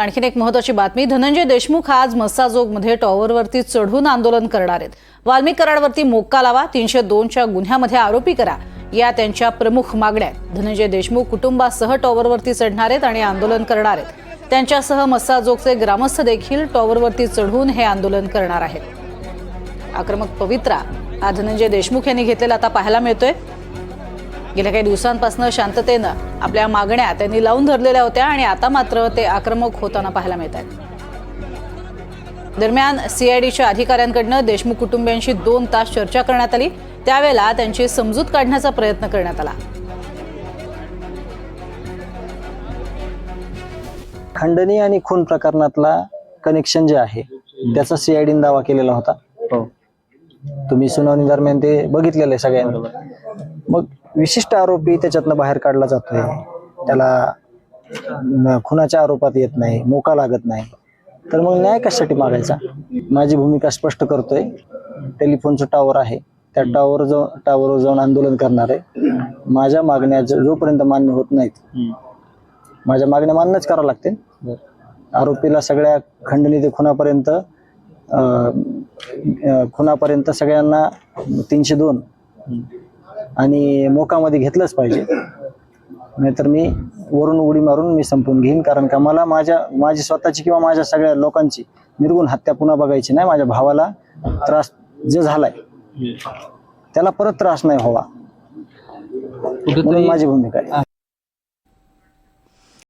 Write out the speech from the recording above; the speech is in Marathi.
आणखीन एक महत्वाची बातमी धनंजय देशमुख आज मस्साजोगमध्ये टॉवरवरती चढून आंदोलन करणार आहेत. वाल्मिक कराडवरती मोक्का लावा तीनशे दोनच्या गुन्ह्यामध्ये आरोपी करा या त्यांच्या प्रमुख मागण्या आहेत. धनंजय देशमुख कुटुंबासह टॉवरवरती चढणार आहेत आणि आंदोलन करणार आहेत. त्यांच्यासह मस्साजोगचे ग्रामस्थ देखील टॉवरवरती चढून हे आंदोलन करणार आहेत. आक्रमक पवित्रा हा धनंजय देशमुख यांनी घेतलेला आता पाहायला मिळतोय. गेल्या काही दिवसांपासून शांततेनं आपल्या मागण्या त्यांनी लावून धरलेल्या होत्या आणि आता मात्र ते आक्रमक होताना पाहायला मिळत आहेत. दरम्यान सीआयडीच्या अधिकाऱ्यांकडनं देशमुख कुटुंबियांशी दोन तास चर्चा करण्यात आली. त्यावेळेला त्यांची समजूत काढण्याचा प्रयत्न करण्यात आला. खंडणी आणि खून प्रकरणातला कनेक्शन जे आहे त्याचा सीआयडीने दावा केलेला होता. हो. तुम्ही सुनावणी दरम्यान ते बघितलेलं आहे सगळ्यांनी. मग विशिष्ट आरोपी त्याच्यातनं बाहेर काढला जातोय. त्याला खुनाच्या आरोपात येत नाही मोका लागत नाही. तर मग न्याय कशासाठी मागायचा? माझी भूमिका स्पष्ट करतोय. टेलिफोनचं टावर आहे. त्या टावर जाऊन टावरवर जाऊन आंदोलन करणार आहे. माझ्या मागण्या जोपर्यंत मान्य होत नाहीत माझ्या मागण्या मान्यच करावं लागतील. आरोपीला सगळ्या खंडणी ते खुनापर्यंत खुनापर्यंत सगळ्यांना तीनशे दोन. आणि मोकामध्ये घेतलंच पाहिजे. नाहीतर मी वरून उडी मारून मी संपून घेईन. कारण का मला माझ्या माझी स्वतःची किंवा माझ्या सगळ्या लोकांची निर्गुण हत्या पुन्हा बघायची नाही. माझ्या भावाला त्रास जे झालाय त्याला परत त्रास नाही व्हावा. म्हणून माझी भूमिका आहे.